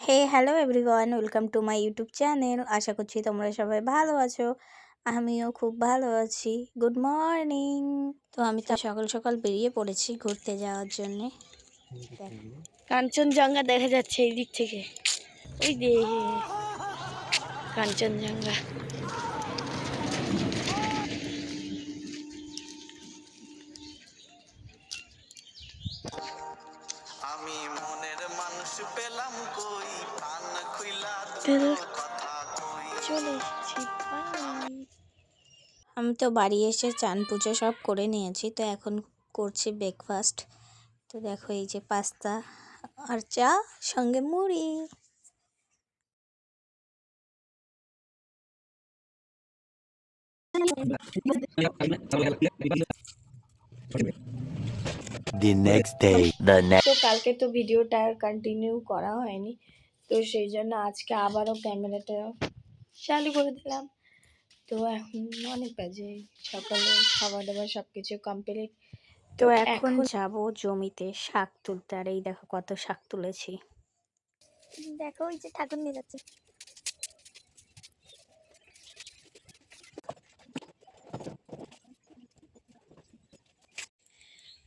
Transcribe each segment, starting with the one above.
Hey hello everyone welcome to my YouTube channel আশা করছি তোমরা সবাই ভালো আছো। আমিও খুব ভালো আছি। গুড মর্নিং তো আমি তো সকাল সকাল বেরিয়ে পড়েছি ঘুরতে যাওয়ার জন্যে। কাঞ্চনজঙ্ঘা দেখা যাচ্ছে এই দিক থেকে। ওই দে কাঞ্চনজঙ্ঘা। আমি মনের মানুষ পেলাম কই? চলে এসেছি আমি তো বাড়ি এসে চান পুজো সব করে নিয়েছি তো এখন করছি ব্রেকফাস্ট তো দেখো এই যে পাস্তা আর চা সঙ্গে মুড়ি। The next day. The next তো কালকে তো ভিডিওটা আর কন্টিনিউ করা হয়নি। তো সেই জন্য আজকে আবারও ক্যামেরাটা চালু করে দিলাম। তো এখন অনেক বাজে সকালে খাবার দাবার সব কিছু কমপ্লিট তো এখন যাব জমিতে শাক তুলতে আর এই দেখো কত শাক তুলেছি। দেখো ওই যে ঠাকুর নিয়ে যাচ্ছে।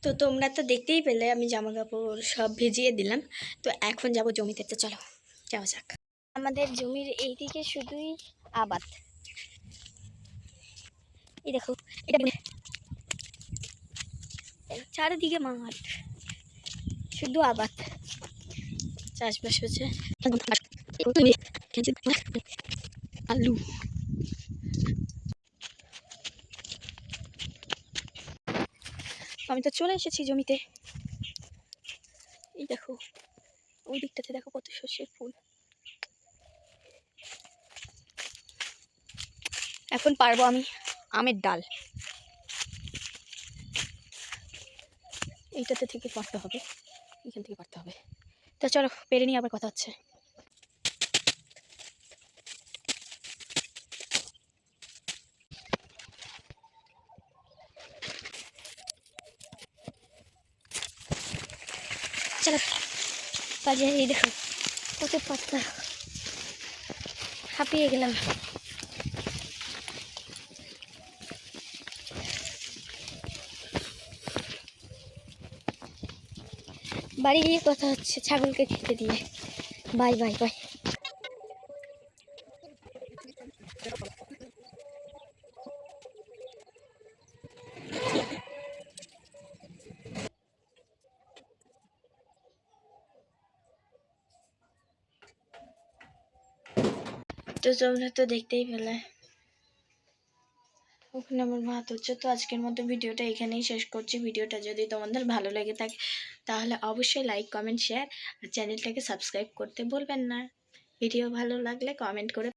তো তোমরা তো দেখতেই পেলে আমি জামা কাপড় সব ভিজিয়ে দিলাম। তো এখন যাব জমিতে তো চলো। যাওয়া যাক। আমাদের জমির এইদিকে শুধুই আবাদ। এই দেখো, এটা চারিদিকে মাঠ, শুধু আবাদ। চাষবাস হচ্ছে। আলু। আমি তো চলে এসেছি জমিতে। এই দেখো। ওই দিকটাতে দেখো কত সর্ষের ফুল। এখন পারব আমি আমের ডাল। এইটাতে থেকে পারতে হবে। এখান থেকে পারতে হবে। তা চলো, পেরে নিয়ে আবার কথা হচ্ছে। চলো। বাজে এই দেখো কত পাতা। হাঁপিয়ে গেলাম। বাড়ি গিয়ে কথা হচ্ছে ছাগলকে খেতে দিয়ে। Bye bye bye. তো তোমরা তো দেখতেই পেলে। ওখানে আমার ভাত হচ্ছে, তো আজকের মতো ভিডিওটা এখানেই শেষ করছি। ভিডিওটা যদি তোমাদের ভালো লেগে থাকে, তাহলে অবশ্যই লাইক কমেন্ট শেয়ার আর চ্যানেলটাকে সাবস্ক্রাইব করতে বলবেন না। ভিডিও ভালো লাগলে কমেন্ট করে